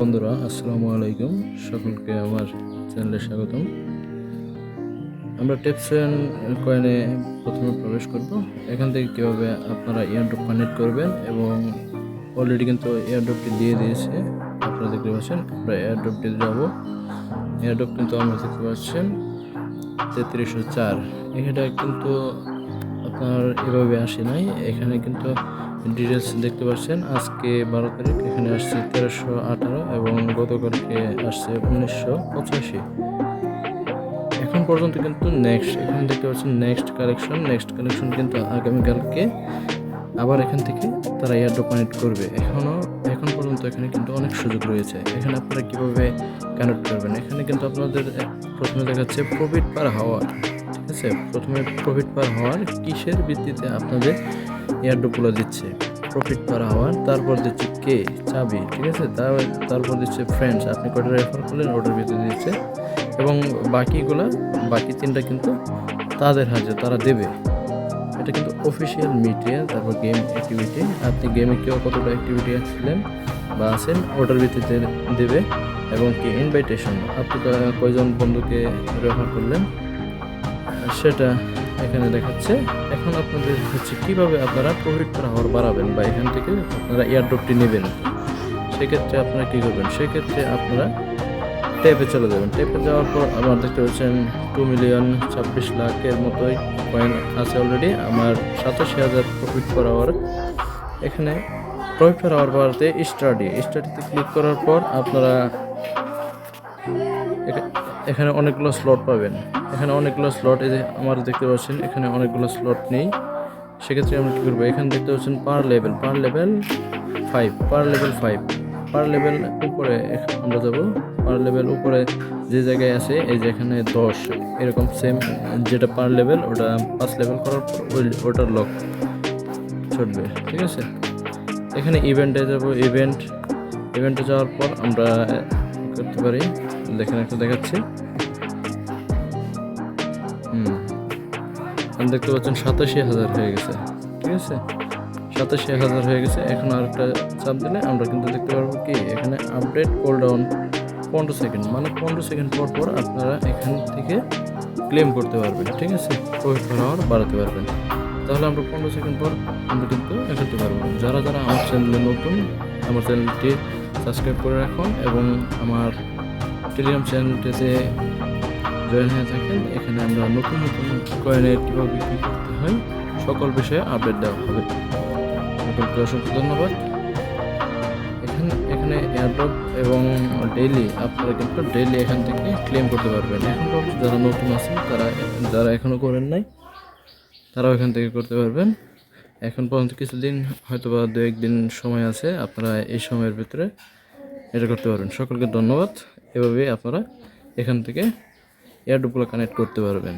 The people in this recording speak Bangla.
বন্ধুরা, আসসালামু আলাইকুম। সকলকে আমার চ্যানেলে স্বাগতম। আমরা টেপসেন কয়েনে প্রথমে প্রবেশ করব। এখান থেকে কীভাবে আপনারা এয়ারড্রপ কানেক্ট করবেন এবং অলরেডি কিন্তু এয়ারড্রপটি দিয়ে দিয়েছে। আপনারা দেখতে পাচ্ছেন, আমরা এয়ারড্রপটি যাব। এয়ারড্রপ কিন্তু আমরা দেখতে পাচ্ছেন, তেত্রিশশো চার। এটা কিন্তু আপনার এভাবে আসে নাই। এখানে কিন্তু ডিটেলস দেখতে পাচ্ছেন। আজকে বারো তারিখ, এখানে আসছে তেরোশো আঠারো এবং গতকালকে আসছে উনিশশো পঁচাশি। এখন পর্যন্ত কিন্তু নেক্সট এখানে দেখতে পাচ্ছেন নেক্সট কালেকশন নেক্সট কালেকশন কিন্তু আগামীকালকে আবার এখান থেকে তারা এয়ারড্রপ কানেক্ট করবে। এখনও এখন পর্যন্ত এখানে কিন্তু অনেক সুযোগ রয়েছে। এখানে আপনারা কীভাবে কানেক্ট করবেন? এখানে কিন্তু আপনাদের প্রথমে দেখাচ্ছে, প্রফিট পার হাওয়ার ঠিক আছে প্রথমে প্রফিট পার হওয়ার কিসের ভিত্তিতে আপনাদের এয়ারড্রপগুলো দিচ্ছে? প্রফিট পার হওয়ার, তারপর দিচ্ছে কে? চাবি, ঠিক আছে? তার- তারপর দিচ্ছে ফ্রেন্ডস আপনি কটা রেফার করলেন? ওটার ভিতরে দিচ্ছে। এবং বাকিগুলো, বাকি তিনটা কিন্তু তাদের হাতে, তারা দেবে। এটা কিন্তু অফিসিয়াল মিডিয়া তারপর গেম অ্যাক্টিভিটি আপনি গেমে কেউ কতটা অ্যাক্টিভিটি ছিলেন বা আছেন, ওটার ভিত্তিতে দেবে। এবং কি ইনভাইটেশন আপনি কয়জন বন্ধুকে রেফার করলেন? সেটা এখানে দেখাচ্ছে। এখন আপনাদের হচ্ছে কীভাবে আপনারা প্রফিট পার হাওয়ার বাড়াবেন বা এখান থেকে আপনারা এয়ারড্রপটি নেবেন? সেক্ষেত্রে আপনারা কী করবেন? সেক্ষেত্রে আপনারা টেপে চলে যাবেন। টেপে যাওয়ার পর আমার দেখতে পাচ্ছেন টু মিলিয়ন ছাব্বিশ লাখের মতোই কয়েন আছে অলরেডি আমার সাতাশি হাজার প্রফিট পার আওয়ার এখানে প্রফিট পার আওয়ার বাড়াতে স্টাডি স্টাডিতে ক্লিক করার পর আপনারা এখানে অনেকগুলো স্লট পাবেন। এখানে অনেকগুলো স্লট এই যে আমার দেখতে পাচ্ছেন, এখানে অনেকগুলো স্লট নেই। সেক্ষেত্রে আমরা কী করব? এখানে দেখতে পাচ্ছেন per level per level five per level five per level উপরে আমরা যাব। পার লেভেল উপরে যে জায়গায় আছে, এই যে এখানে দশ, এরকম সেম যেটা পার লেভেল ওটা পাঁচ লেভেল করার পর ওটার লক চলবে ঠিক আছে? এখানে ইভেন্টে যাব ইভেন্ট ইভেন্টে যাওয়ার পর আমরা করতে পারি দেখেন একটা দেখাচ্ছি। হুম। দেখতে পাচ্ছেন সাতাশি হাজার হয়ে গেছে। ঠিক আছে? সাতাশি হাজার হয়ে গেছে। এখন আর একটা চাপ দিলে আমরা কিন্তু দেখতে পারব কি, এখানে আপডেট কোল ডাউন পনেরো সেকেন্ড মানে পনেরো সেকেন্ড পর পর আপনারা এখান থেকে ক্লেম করতে পারবেন। ঠিক আছে? প্রফিট পার আওয়ার বাড়াতে পারবেন। তাহলে আমরা পনেরো সেকেন্ড পর আমরা কিন্তু এ করতে পারব। যারা যারা আমার চ্যানেলে নতুন, আমার চ্যানেলটি সাবস্ক্রাইব করে রাখুন এবং আমার টেলিগ্রাম চ্যানেলটিতে জয়েন হয়ে থাকেন, এখানে আমরা নতুন নতুন কয়েনের কীভাবে বিক্রি করতে হয়, সকল বিষয়ে আপডেট দেওয়া হবে। সকলকে অসংখ্য ধন্যবাদ। এখানে এখানে এয়ারড্রপ এবং ডেইলি আপনারা কিন্তু ডেইলি এখান থেকে ক্লেম করতে পারবেন। এখন যারা নতুন আছেন, তারা যারা এখনও করেন নাই, তারাও এখান থেকে করতে পারবেন। এখন পর্যন্ত কিছুদিন হয়তো বা দু একদিন সময় আছে, আপনারা এই সময়ের ভিতরে এটা করতে পারবেন। সকলকে ধন্যবাদ। এভাবেই আপনারা এখান থেকে এয়ারড্রপগুলো কানেক্ট করতে পারবেন।